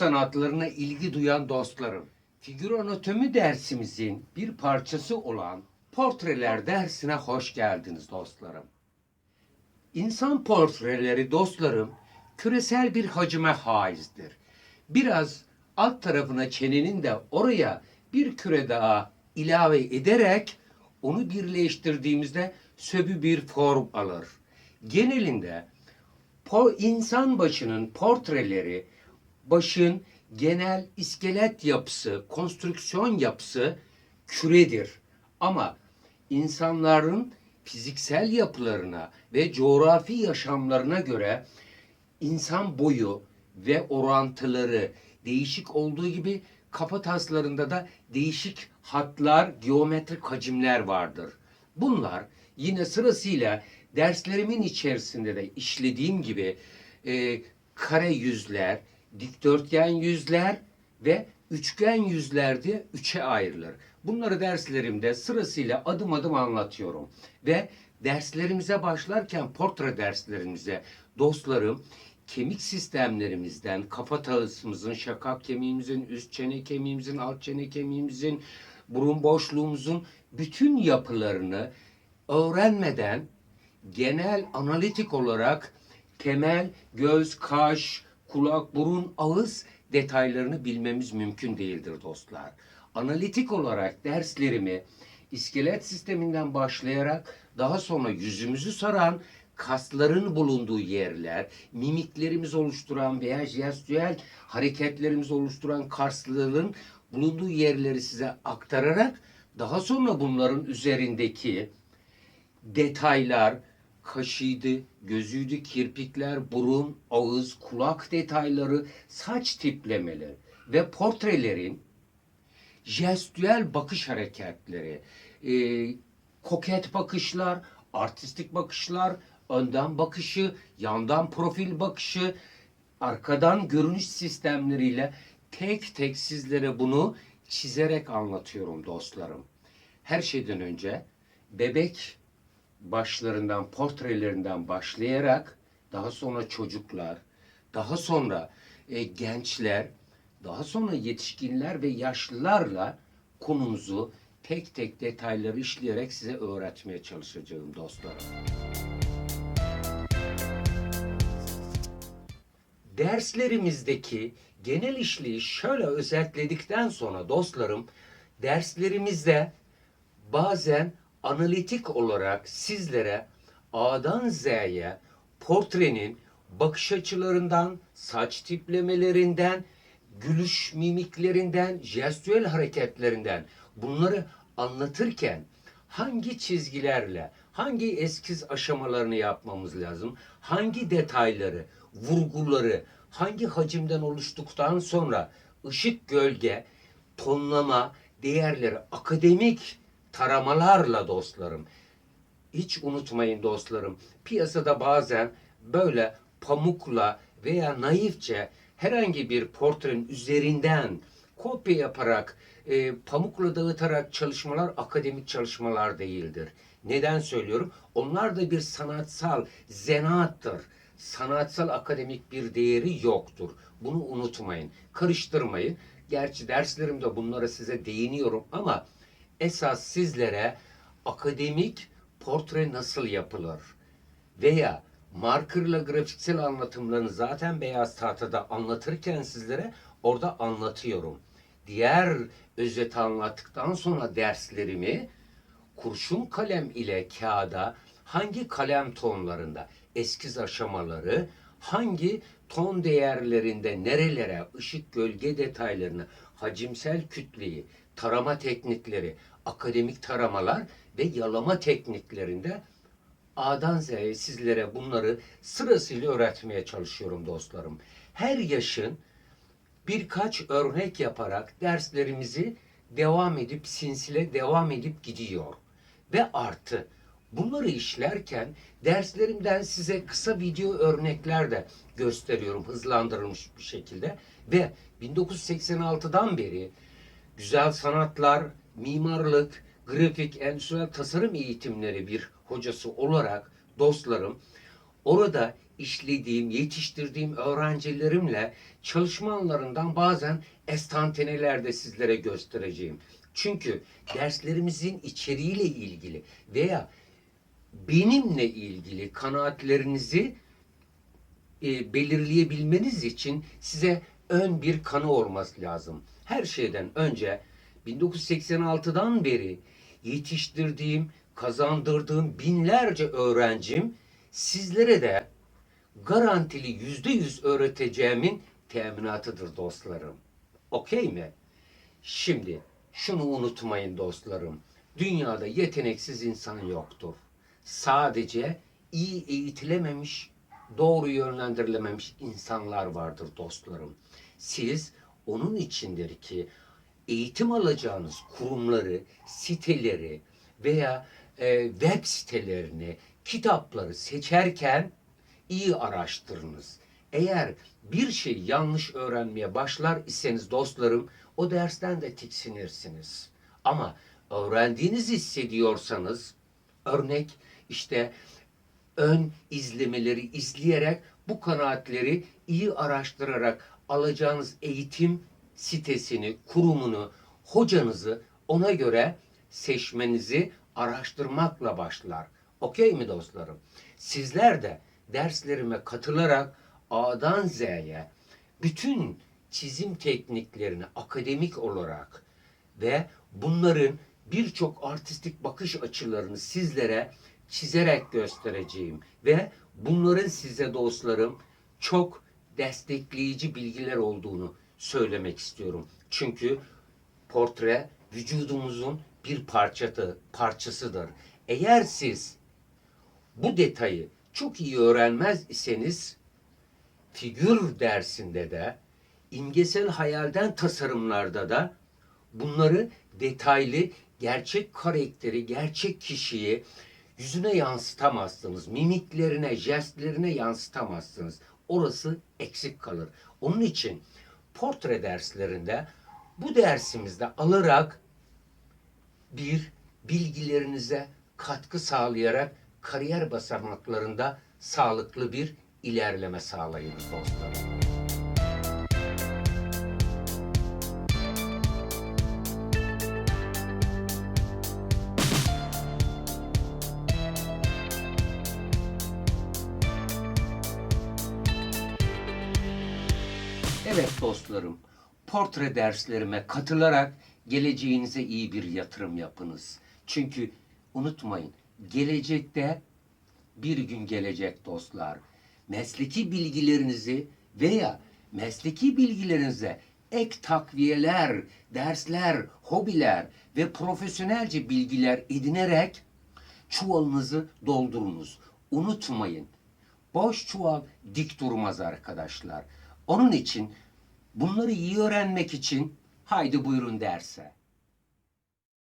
sanatlarına ilgi duyan dostlarım. Figür anatomi dersimizin bir parçası olan portreler dersine hoş geldiniz dostlarım. İnsan portreleri dostlarım küresel bir hacime haizdir. Biraz alt tarafına çenenin de oraya bir küre daha ilave ederek onu birleştirdiğimizde söbü bir form alır. Genelinde insan başının portreleri başın genel iskelet yapısı, konstrüksiyon yapısı küredir. Ama insanların fiziksel yapılarına ve coğrafi yaşamlarına göre insan boyu ve orantıları değişik olduğu gibi kafa taslarında da değişik hatlar, geometrik hacimler vardır. Bunlar yine sırasıyla derslerimin içerisinde de işlediğim gibi e, kare yüzler, dikdörtgen yüzler ve üçgen yüzler diye üçe ayrılır. Bunları derslerimde sırasıyla adım adım anlatıyorum. Ve derslerimize başlarken portre derslerimize dostlarım kemik sistemlerimizden, kafatasımızın, şakak kemiğimizin, üst çene kemiğimizin, alt çene kemiğimizin, burun boşluğumuzun bütün yapılarını öğrenmeden genel analitik olarak temel göz, kaş, kulak, burun, ağız detaylarını bilmemiz mümkün değildir dostlar. Analitik olarak derslerimi iskelet sisteminden başlayarak daha sonra yüzümüzü saran kasların bulunduğu yerler, mimiklerimizi oluşturan veya jestüel hareketlerimizi oluşturan kasların bulunduğu yerleri size aktararak daha sonra bunların üzerindeki detaylar, kaşıydı, gözüydü, kirpikler, burun, ağız, kulak detayları, saç tiplemeleri ve portrelerin jestüel bakış hareketleri, e, koket bakışlar, artistik bakışlar, önden bakışı, yandan profil bakışı, arkadan görünüş sistemleriyle tek tek sizlere bunu çizerek anlatıyorum dostlarım. Her şeyden önce bebek başlarından, portrelerinden başlayarak daha sonra çocuklar, daha sonra e, gençler, daha sonra yetişkinler ve yaşlılarla konumuzu tek tek detayları işleyerek size öğretmeye çalışacağım dostlarım. Derslerimizdeki genel işleyi şöyle özetledikten sonra dostlarım, derslerimizde bazen analitik olarak sizlere A'dan Z'ye portrenin bakış açılarından, saç tiplemelerinden, gülüş mimiklerinden, jestüel hareketlerinden bunları anlatırken hangi çizgilerle, hangi eskiz aşamalarını yapmamız lazım, hangi detayları, vurguları, hangi hacimden oluştuktan sonra ışık, gölge, tonlama, değerleri akademik taramalarla dostlarım. Hiç unutmayın dostlarım. Piyasada bazen böyle pamukla veya naifçe herhangi bir portrenin üzerinden kopya yaparak, e, pamukla dağıtarak çalışmalar akademik çalışmalar değildir. Neden söylüyorum? Onlar da bir sanatsal zanaattır. Sanatsal akademik bir değeri yoktur. Bunu unutmayın. Karıştırmayın. Gerçi derslerimde bunlara size değiniyorum ama esas sizlere akademik portre nasıl yapılır veya markerla grafiksel anlatımlarını zaten beyaz tahtada anlatırken sizlere orada anlatıyorum. Diğer özeti anlattıktan sonra derslerimi kurşun kalem ile kağıda hangi kalem tonlarında eskiz aşamaları, hangi ton değerlerinde nerelere ışık gölge detaylarını, hacimsel kütleyi, tarama teknikleri, akademik taramalar ve yalama tekniklerinde A'dan Z'ye sizlere bunları sırasıyla öğretmeye çalışıyorum dostlarım. Her yaşın birkaç örnek yaparak derslerimizi devam edip sinsile devam edip gidiyor. Ve artı bunları işlerken derslerimden size kısa video örnekler de gösteriyorum hızlandırılmış bir şekilde ve 1986'dan beri güzel sanatlar, mimarlık, grafik, endüstriyel tasarım eğitimleri bir hocası olarak dostlarım orada işlediğim, yetiştirdiğim öğrencilerimle çalışma anlarından bazen estanteneler de sizlere göstereceğim. Çünkü derslerimizin içeriğiyle ilgili veya benimle ilgili kanaatlerinizi e, belirleyebilmeniz için size ön bir kanı olması lazım. Her şeyden önce 1986'dan beri yetiştirdiğim, kazandırdığım binlerce öğrencim sizlere de garantili yüzde yüz öğreteceğimin teminatıdır dostlarım. Okey mi? Şimdi şunu unutmayın dostlarım. Dünyada yeteneksiz insan yoktur. Sadece iyi eğitilememiş, doğru yönlendirilememiş insanlar vardır dostlarım. Siz onun içindir ki eğitim alacağınız kurumları, siteleri veya e, web sitelerini, kitapları seçerken iyi araştırınız. Eğer bir şey yanlış öğrenmeye başlar iseniz dostlarım o dersten de tiksinirsiniz. Ama öğrendiğinizi hissediyorsanız örnek işte ön izlemeleri izleyerek bu kanaatleri iyi araştırarak alacağınız eğitim sitesini, kurumunu, hocanızı ona göre seçmenizi araştırmakla başlar. Okey mi dostlarım? Sizler de derslerime katılarak A'dan Z'ye bütün çizim tekniklerini akademik olarak ve bunların birçok artistik bakış açılarını sizlere çizerek göstereceğim ve bunların size dostlarım çok destekleyici bilgiler olduğunu söylemek istiyorum. Çünkü portre vücudumuzun bir parçası, parçasıdır. Eğer siz bu detayı çok iyi öğrenmez iseniz figür dersinde de imgesel hayalden tasarımlarda da bunları detaylı gerçek karakteri, gerçek kişiyi yüzüne yansıtamazsınız. Mimiklerine, jestlerine yansıtamazsınız. Orası eksik kalır. Onun için portre derslerinde bu dersimizde alarak bir bilgilerinize katkı sağlayarak kariyer basamaklarında sağlıklı bir ilerleme sağlayınız dostlarım. Evet dostlarım, portre derslerime katılarak geleceğinize iyi bir yatırım yapınız. Çünkü unutmayın, gelecekte bir gün gelecek dostlar. Mesleki bilgilerinizi veya mesleki bilgilerinize ek takviyeler, dersler, hobiler ve profesyonelce bilgiler edinerek çuvalınızı doldurunuz. Unutmayın, boş çuval dik durmaz arkadaşlar. Onun için bunları iyi öğrenmek için haydi buyurun derse.